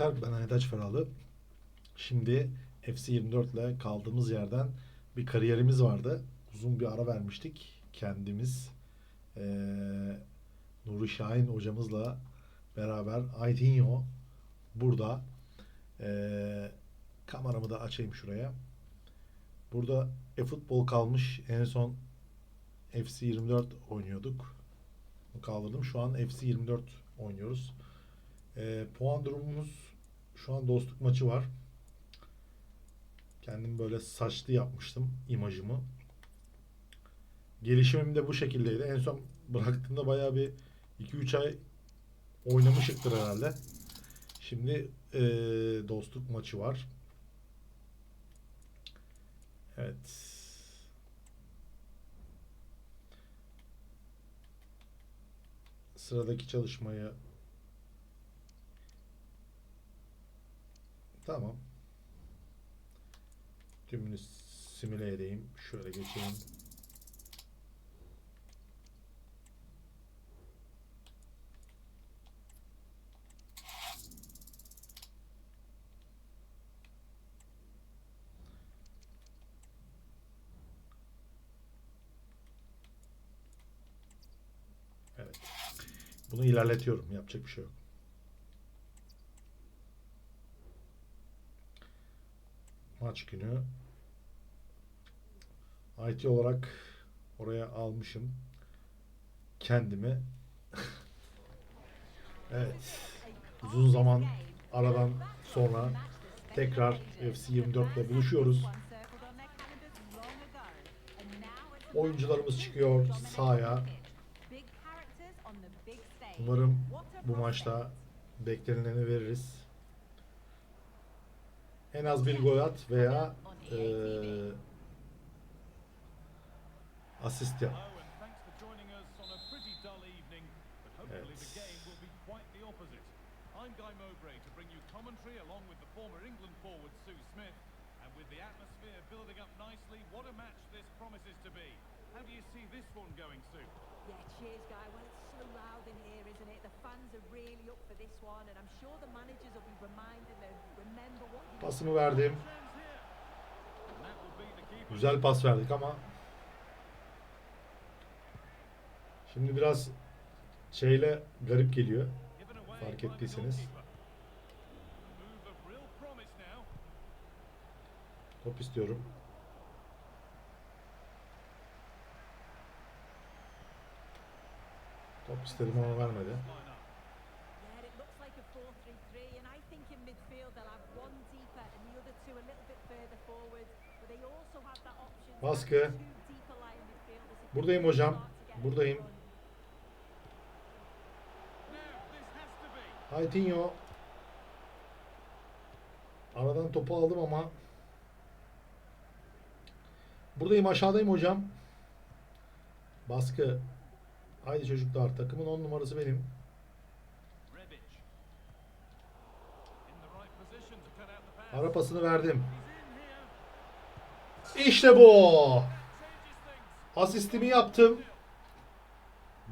arkadaşlar ben Aydaç Feralı. Şimdi FC24 ile kaldığımız yerden bir kariyerimiz vardı. Uzun bir ara vermiştik. Kendimiz eee Nuri Şahin hocamızla beraber Aytinho burada. Eee kameramı da açayım şuraya. Burada e-futbol kalmış. En son FC24 oynuyorduk. Kaldırdım. Şu an FC24 oynuyoruz. Ee, puan durumumuz şu an dostluk maçı var. Kendim böyle saçlı yapmıştım imajımı. Gelişimim de bu şekildeydi. En son bıraktığımda bayağı bir 2-3 ay oynamışıktır herhalde. Şimdi ee, dostluk maçı var. Evet. Sıradaki çalışmayı Tamam. Tümünü simüle edeyim. Şöyle geçeyim. Evet. Bunu ilerletiyorum. Yapacak bir şey yok. Maç günü IT olarak oraya almışım kendimi. evet. Uzun zaman aradan sonra tekrar FC 24 ile buluşuyoruz. Oyuncularımız çıkıyor sahaya. Umarım bu maçta beklenileni veririz. En az bir gol at veya eee asist yap. I'm Guy Mowbray to bring you commentary along with the former England forward Sue Smith. And with the atmosphere building up nicely, what a match this promises to be. How do you see this one going, Sue? Yeah, cheers, Guy. Well, it's so loud in here, isn't it? The fans are really up for this one, and I'm sure the managers will be reminding them, remember what you Pasımı verdim. Güzel pas verdik ama şimdi biraz şeyle garip geliyor. Fark ettiyseniz. Top istiyorum. Top istedim ama vermedi. Line up. Yeah, it looks like a 4-3-3, and I think in midfield they'll have one deeper and the other two a little bit further forward. But they also have that option to Baskı. Buradayım hocam. Buradayım. Haytinho. Aradan topu aldım ama Buradayım aşağıdayım hocam. Baskı. Haydi çocuklar takımın 10 numarası benim. Ara pasını verdim. İşte bu. Asistimi yaptım.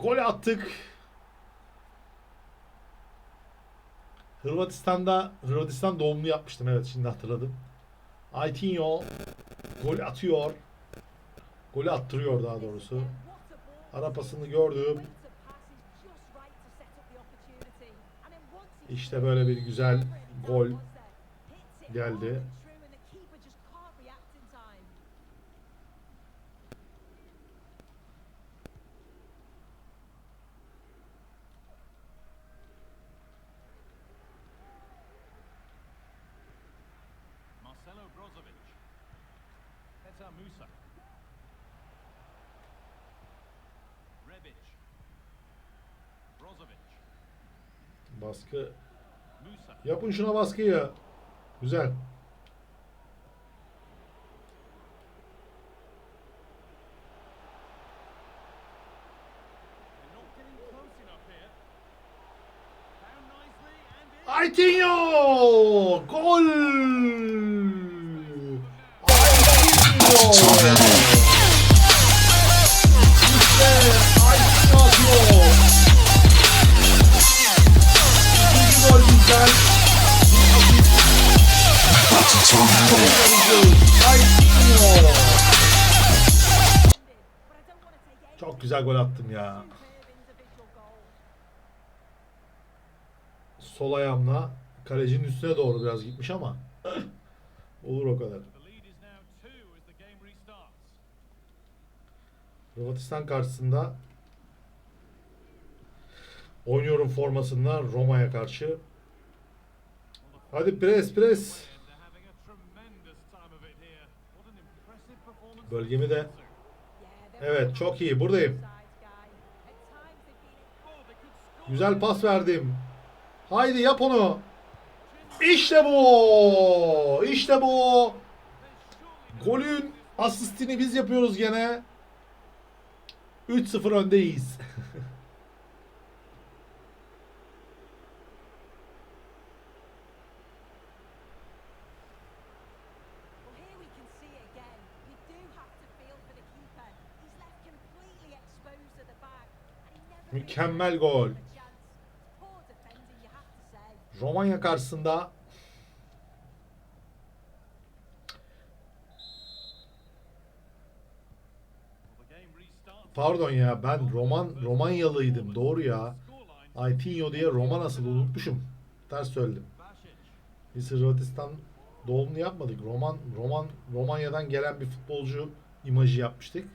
Gol attık. Hırvatistan'da Hırvatistan doğumlu yapmıştım evet şimdi hatırladım. Aytinho gol atıyor. Golü attırıyor daha doğrusu. What a ball. Ara pasını gördüm. İşte böyle bir güzel gol geldi. Baskı. Yapın şuna baskıyı. Güzel. Güzel gol attım ya. Sol ayağımla kalecinin üstüne doğru biraz gitmiş ama olur o kadar. Hırvatistan karşısında oynuyorum formasında Roma'ya karşı. Hadi pres pres. Bölgemi de Evet çok iyi buradayım. Güzel pas verdim. Haydi yap onu. İşte bu. İşte bu. Golün asistini biz yapıyoruz gene. 3-0 öndeyiz. Well, here we can see it again. You do have to feel for the keeper. He's left completely exposed at the back. And he never really Mükemmel gave gol. him a chance. Poor defending, you have to say. Romanya karşısında pardon ya ben Roman Romanyalıydım doğru ya. Aitinho diye Roma nasıl unutmuşum. Ters söyledim. Biz Hırvatistan doğumunu yapmadık. Roman Roman Romanya'dan gelen bir futbolcu imajı yapmıştık.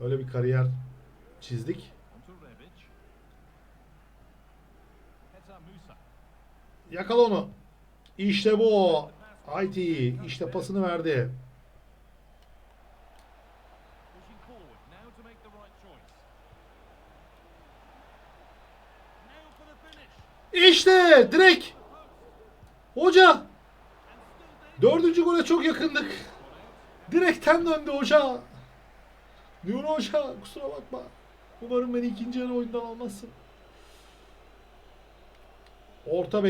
Öyle bir kariyer çizdik. Yakala onu. İşte bu. Aiti işte pasını verdi. İşte direkt. Hoca. Dördüncü gole çok yakındık. Direkten döndü hoca. Nuri hoca kusura bakma. Umarım beni ikinci yarı oyundan almazsın. Orta bekleniyor. Well, they could still do something here. And that's going to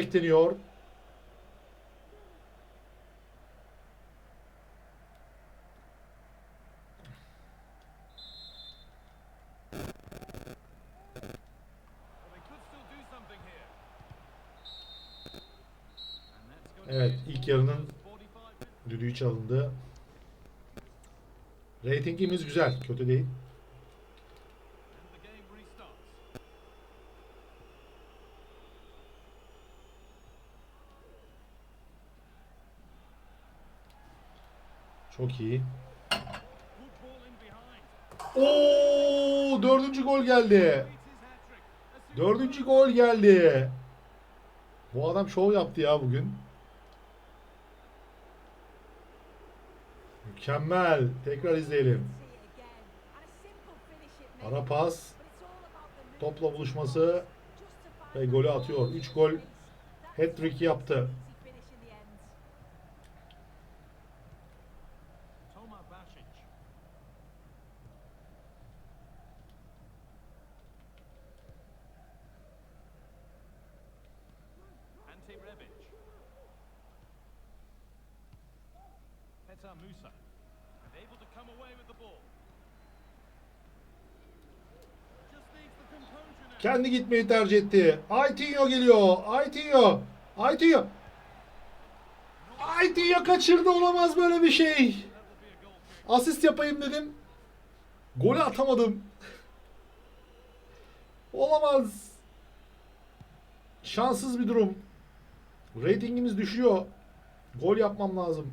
Evet ilk yarının the first 45 minutes. düdüğü çalındı. Ratingimiz güzel. Kötü değil. And the game restarts. Çok iyi. Oo, dördüncü gol geldi. Dördüncü gol geldi. Bu adam şov yaptı ya bugün. Mükemmel. Tekrar izleyelim. Ara pas. Topla buluşması ve golü atıyor. in 3 the gol hat-trick yaptı. Kendi gitmeyi tercih etti. Aitinho geliyor. Aitinho. Aitinho. Aitinho kaçırdı. Olamaz böyle bir şey. Asist yapayım dedim. Golü atamadım. Olamaz. Şanssız bir durum. Ratingimiz düşüyor. Gol yapmam lazım.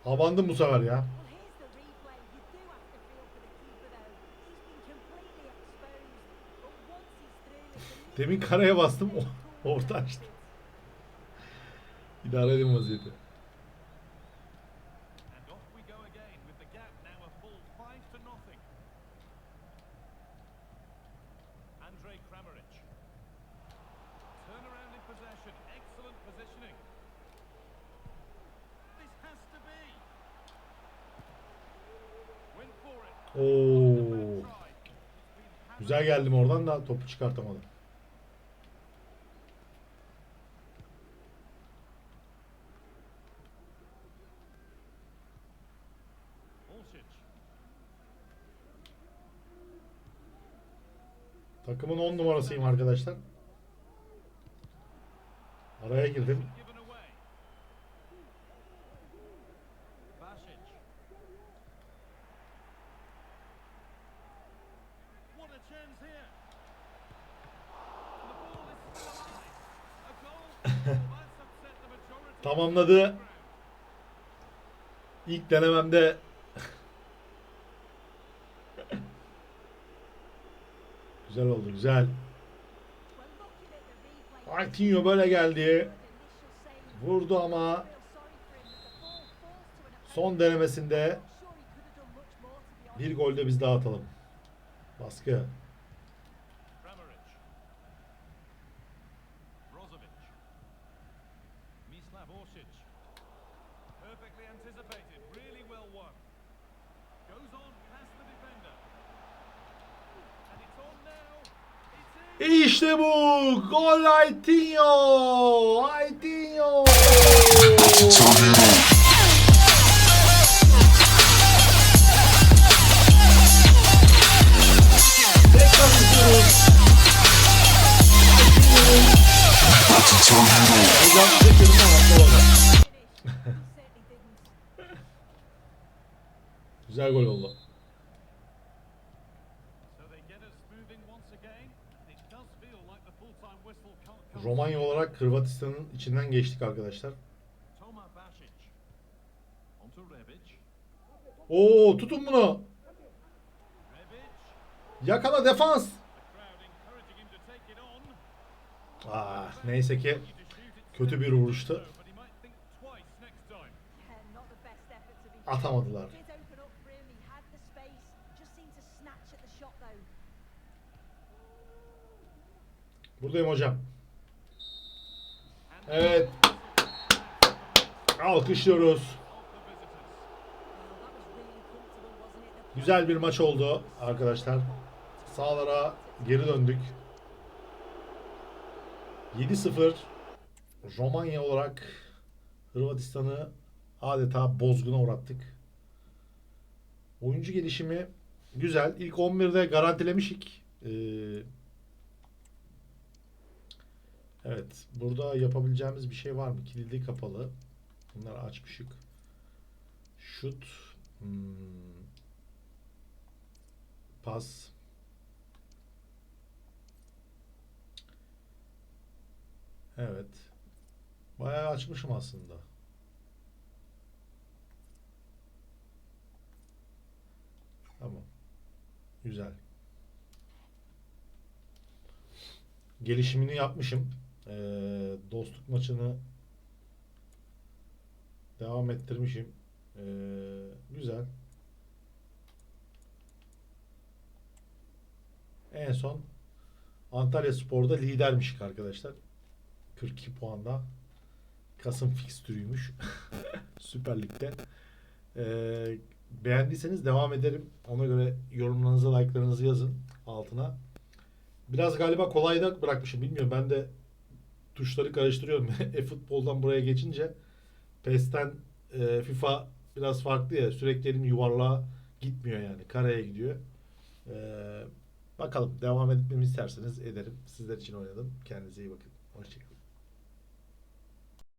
he's through, it's a Demin karaya bastım. Orta açtı. İdare edin vaziyeti. And off we go again with the gap Oo. Güzel geldim oradan da topu çıkartamadım. Takımın 10 numarasıyım arkadaşlar. Araya girdim. Tamamladı. İlk denememde Güzel oldu güzel. Well, looking at the replay, Artinho böyle geldi. Vurdu ama son denemesinde bir gol de biz daha atalım. Baskı. İşte bu. Gol Aitinho. Aitinho. Whistle can't come. Romanya olarak Hırvatistan'ın içinden geçtik arkadaşlar. Oo tutun bunu. Yakala defans. Ah, neyse ki kötü bir vuruştu. But Buradayım hocam. Evet. Alkışlıyoruz. Güzel bir maç oldu arkadaşlar. Sağlara geri döndük. 7-0 Romanya olarak Hırvatistan'ı adeta bozguna uğrattık. Oyuncu gelişimi güzel. İlk 11'de garantilemişik. Ee, evet. Burada yapabileceğimiz bir şey var mı? Kilidi kapalı. Bunları açmışık. Şut. Hmm. Pas. Evet. Bayağı açmışım aslında. Tamam. Güzel. Gelişimini yapmışım. Ee, dostluk maçını devam ettirmişim. Ee, güzel. En son Antalya Spor'da lidermişik arkadaşlar. 42 puanda. Kasım fikstürüymüş. Süper Lig'de. Ee, beğendiyseniz devam ederim. Ona göre yorumlarınızı, like'larınızı yazın altına. Biraz galiba kolay da bırakmışım. Bilmiyorum ben de tuşları karıştırıyorum. E-futboldan buraya geçince PES'ten e, FIFA biraz farklı ya. Sürekli elim yuvarlığa gitmiyor yani. Kareye gidiyor. Ee, bakalım devam etmemi isterseniz ederim. Sizler için oynadım. Kendinize iyi bakın. Hoşçakalın.